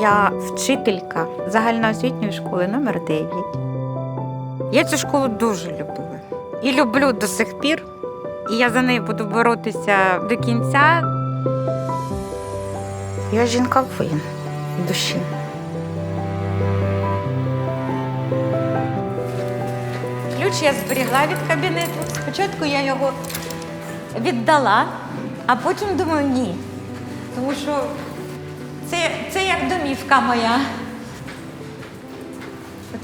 Я вчителька загальноосвітньої школи номер 9. Я цю школу дуже любила і люблю до сих пір. І я за нею буду боротися до кінця. Я жінка воїн душі. Ключ я зберігла від кабінету. Спочатку я його віддала, а потім думаю, ні. Тому що це, це як домівка моя.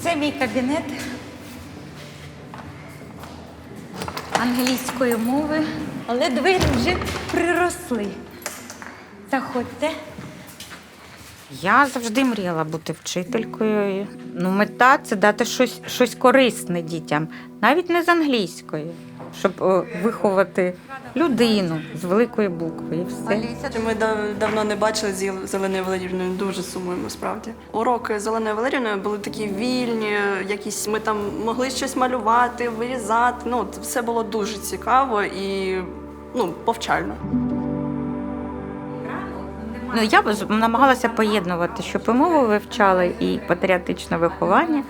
Це мій кабінет англійської мови, але двері вже приросли. Заходьте. Я завжди мріяла бути вчителькою. Ну, мета це дати щось, щось корисне дітям, навіть не з англійської, щоб е, виховати людину з великої букви і все. Ми дав- давно не бачили з Зеленою Валерівною, дуже сумуємо справді. Уроки з Зеленою Валерівною були такі вільні, якісь ми там могли щось малювати, вирізати. Ну, все було дуже цікаво і ну, повчально. Ну, я б намагалася поєднувати, щоб і мову вивчали, і патріотичне виховання.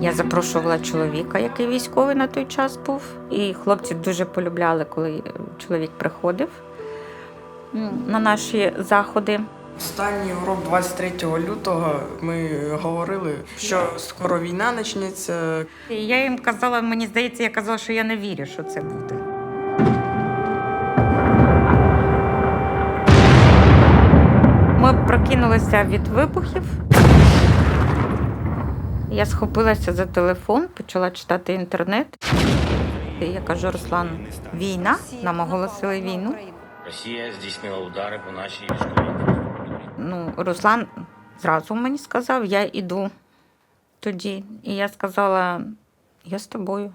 Я запрошувала чоловіка, який військовий на той час був. І хлопці дуже полюбляли, коли чоловік приходив на наші заходи. Останній урок 23 лютого ми говорили, що скоро війна почнеться. Я їм казала, мені здається, я казала, що я не вірю, що це буде. Ми прокинулися від вибухів. Я схопилася за телефон, почала читати інтернет. І я кажу, Руслан, війна, нам оголосили війну. Росія здійснила удари по нашій військовій інфраструктурі. Ну, Руслан зразу мені сказав, я іду тоді. І я сказала, я з тобою.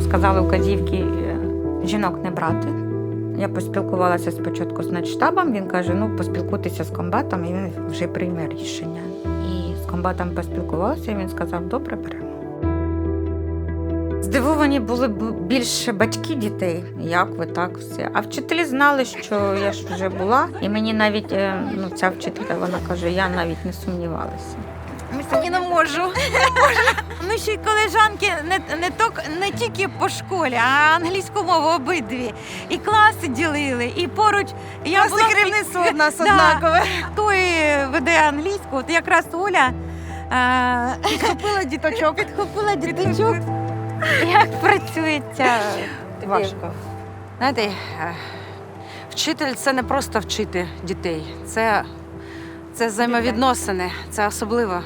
Сказали указівки е, жінок не брати. Я поспілкувалася спочатку з начштабом, він каже, ну поспілкуйтеся з комбатом, і він вже прийме рішення. І з комбатом поспілкувалася, і він сказав, добре, беремо. Здивовані були більше батьки дітей, як ви так все. А вчителі знали, що я ж вже була, і мені навіть е, ну, ця вчителька вона каже, я навіть не сумнівалася. Я не можу. Ми ще й колежанки не, не, ток, не тільки по школі, а англійську мову обидві. І класи ділили, і поруч я була керівництво у нас однакове. Той веде англійську, от якраз Оля. е, Підхопила діточок. Підхопила діточок. Як працюється важко. Знаєте, е, вчитель це не просто вчити дітей, це, це взаємовідносини, це особливо.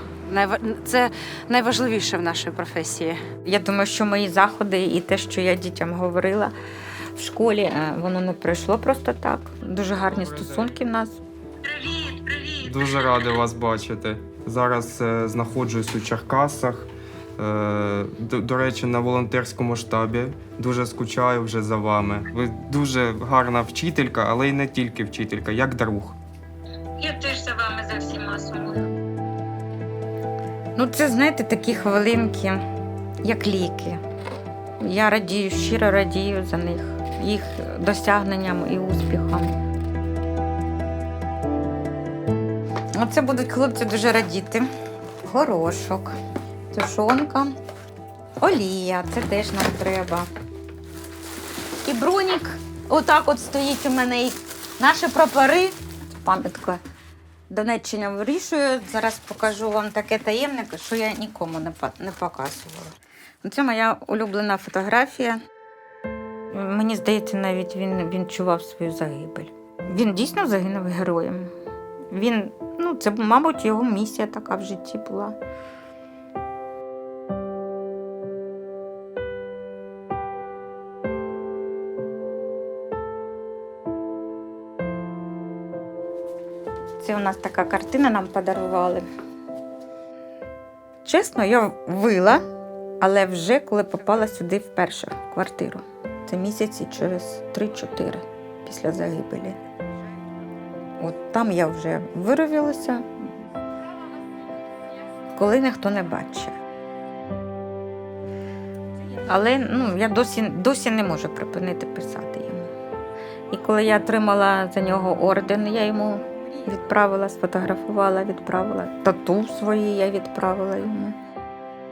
Це найважливіше в нашій професії. Я думаю, що мої заходи і те, що я дітям говорила в школі, е, воно не пройшло просто так. Дуже гарні стосунки в нас. Дуже радий вас бачити. Зараз е, знаходжусь у Черкасах. Е, до, до речі, на волонтерському штабі. Дуже скучаю вже за вами. Ви дуже гарна вчителька, але й не тільки вчителька, як друг. Я теж за вами за всіма сумую. Ну, це, знаєте, такі хвилинки, як ліки. Я радію, щиро радію за них, їх досягненням і успіхам. Оце будуть хлопці дуже радіти. Горошок, тушонка, олія, це теж нам треба. І бронік отак от стоїть у мене. І наші прапори, пам'ятка. Донеччина вирішую. Зараз покажу вам таке таємне, що я нікому не, показувала. Це моя улюблена фотографія. Мені здається, навіть він відчував свою загибель. Він дійсно загинув героєм. Він, ну, це, мабуть, його місія така в житті була. Це у нас така картина нам подарували. Чесно, я вила, але вже коли попала сюди вперше в квартиру. Це місяці через 3-4 після загибелі. От там я вже вировілася, коли ніхто не бачить. Але ну, я досі, досі не можу припинити писати йому. І коли я отримала за нього орден, я йому відправила, сфотографувала, відправила. Тату свої я відправила йому.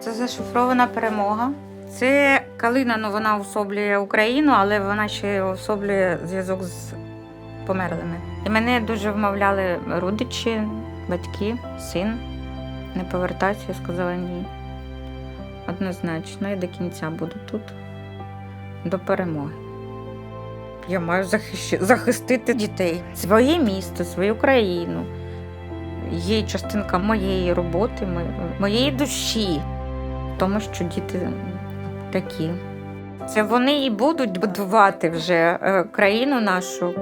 Це зашифрована перемога. Це калина, ну вона особлює Україну, але вона ще особлює зв'язок з померлими. І мене дуже вмовляли родичі, батьки, син. Не повертайся, я сказала ні. Однозначно, я до кінця буду тут, до перемоги. Я маю захищ... захистити дітей, своє місто, свою країну. Є частинка моєї роботи, мо- моєї душі, тому, що діти такі. Це вони і будуть будувати вже е, країну нашу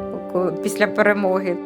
після перемоги.